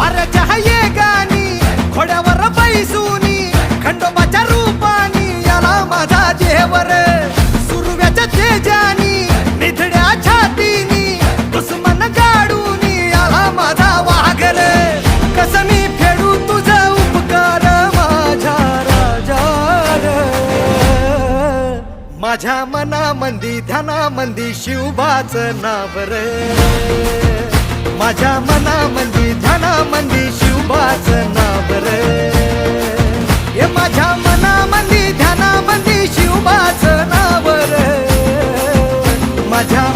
वाऱ्याच्या हाये गाणी घोड्यावर बैसूनी खंडोबाच्या रूपानी याला माझा जेवर. सुरव्याच्या तेजानी निधड्या छातीनी दुश्मन गाडूनी याला माझा वाघर कस मी फेडू तुझा उपकार माझ्या राजा माझ्या मनामंदी ध्यानामंदी शिवबाच नावर माझ्या 맞아.